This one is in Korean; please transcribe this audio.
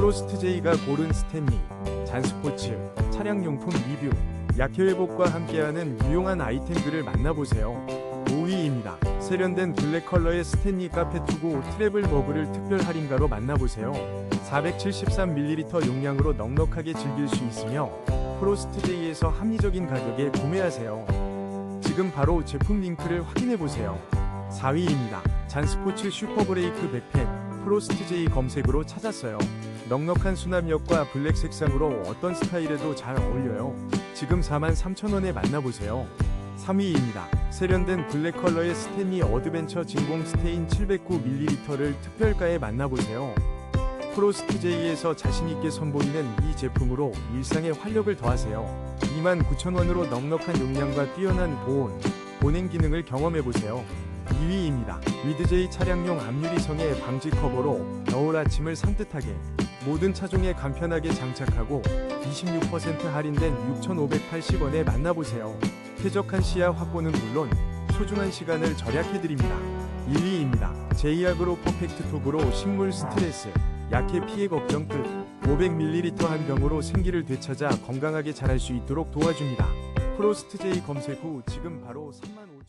프로스트 J가 고른 스탠리, 잔스포츠, 차량용품 리뷰, 약효회복과 함께하는 유용한 아이템들을 만나보세요. 5위입니다. 세련된 블랙 컬러의 스탠리 카페 투고 트래블 버블을 특별 할인가로 만나보세요. 473ml 용량으로 넉넉하게 즐길 수 있으며 프로스트 J에서 합리적인 가격에 구매하세요. 지금 바로 제품 링크를 확인해 보세요. 4위입니다. 잔스포츠 슈퍼브레이크 백팩 프로스트 J 검색으로 찾았어요. 넉넉한 수납력과 블랙 색상으로 어떤 스타일에도 잘 어울려요. 지금 43,000원에 만나보세요. 3위입니다. 세련된 블랙 컬러의 스탠리 어드벤처 진공 스테인 709ml를 특별가에 만나보세요. 프로스트 J에서 자신있게 선보이는 이 제품으로 일상에 활력을 더하세요. 29,000원으로 넉넉한 용량과 뛰어난 보온, 보냉 기능을 경험해보세요. 2위입니다. 위드제이 차량용 앞유리 성의 방지 커버로 겨울 아침을 산뜻하게 모든 차종에 간편하게 장착하고 26% 할인된 6,580원에 만나보세요. 쾌적한 시야 확보는 물론 소중한 시간을 절약해드립니다. 1위입니다. 제이아그로 퍼펙트 톡으로 식물 스트레스, 약해 피해 걱정 끝. 500ml 한 병으로 생기를 되찾아 건강하게 자랄 수 있도록 도와줍니다. 프로스트 제이 검색 후 지금 바로 3만 5